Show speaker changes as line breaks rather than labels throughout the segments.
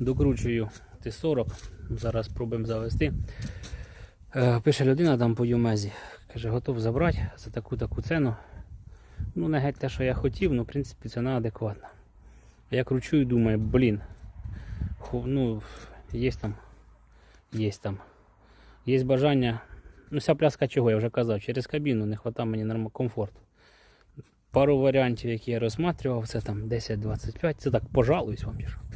Докручую Т-40. Зараз спробуємо завести. Е, Пише людина там по Юмезі. Каже, готов забрати за таку таку ціну. Ну, не геть те, що я хотів, ну, в принципі, ціна адекватна. Я кручу і думаю, блін. Ну, є там. Є там. Є бажання. Ну, вся пляска чого, я вже казав, через кабіну не вистачає мені комфорту. Пару варіантів, які я розсматривав, це там 10-25. Це так пожалуюсь вам. що.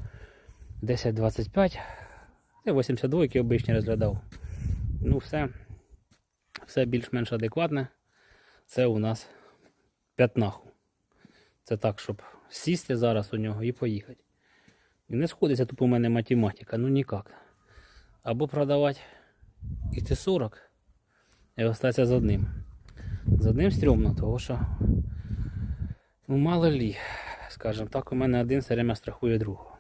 10-25. Це 82 які обичні розглядав. Ну, все, все більш-менш адекватне. Це у нас п'ятнаху. Це так, щоб сісти зараз у нього і поїхати. І не сходиться тут у мене математика, ну ніяк. Або продавати і Т-40, і остатися з одним. З одним стрьомно, того що, ну мало лі, скажімо так, у мене один все время страхує другого.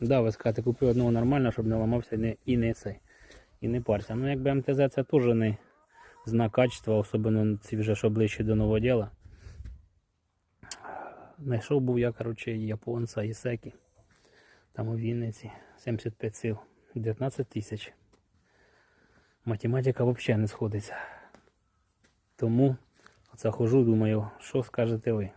Да, ви скажете, купив одного нормально, щоб не ламався і не, і не цей. І не парся. Ну якби МТЗ це теж не знак качества, особливо ці вже що ближче до нового діла. Знайшов був я, коротше, японця Ісекі. Там у Вінниці 75 сил, 19 тисяч. Математика взагалі не сходиться. Тому оце хожу, думаю, що скажете ви.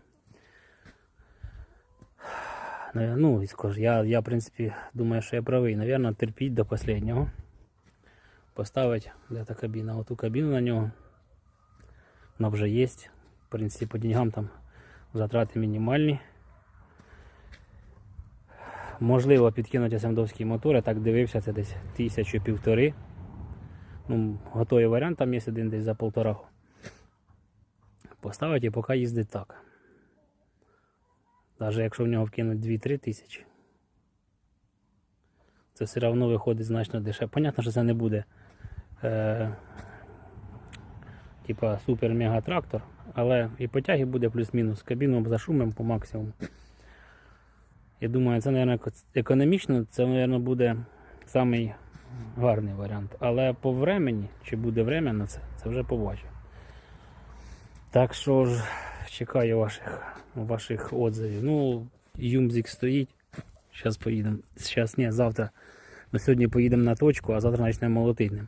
Ну, я, я, в принципі, думаю, що я правий. Навірно, терпіть до останнього. Поставити де та кабіна, оту кабіну на нього. Вона вже є. В принципі, по деньгам там затрати мінімальні. Можливо, підкинути асемдовський мотор, я так дивився, це десь тисячу півтори. Ну, готовий варіант, там є один десь за полтораху. Поставити і поки їздить так. Навіть якщо в нього вкинуть 2-3 тисячі, це все одно виходить значно дешевше. Понятно, що це не буде е, типа супер-мега трактор, але і потяги буде плюс-мінус. Кабіну зашумимо по максимуму. Я думаю, це, мабуть, економічно, це, мабуть, буде самий гарний варіант. Але по времені, чи буде время на це, це вже побачимо. Так що ж, чекаю ваших, ваших отзивів. Ну, Юмзик стоїть. Зараз поїдемо. Зараз ні, завтра. Ми сьогодні поїдемо на точку, а завтра почнемо молотити.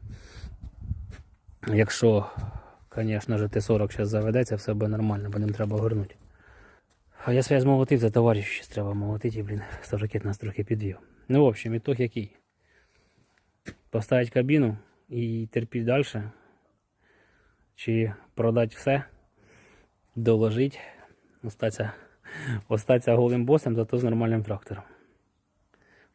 Якщо, звісно ж, Т-40 зараз заведеться, все буде нормально, бо ним треба горнути. А я связь молотив, за товариш щось треба молотити, і, блін, ставжакет нас трохи підвів. Ну, в общем, ітог який? Поставити кабіну і терпіти далі. Чи продати все, доложити, остатися, остатися голим босом, зато з нормальним трактором.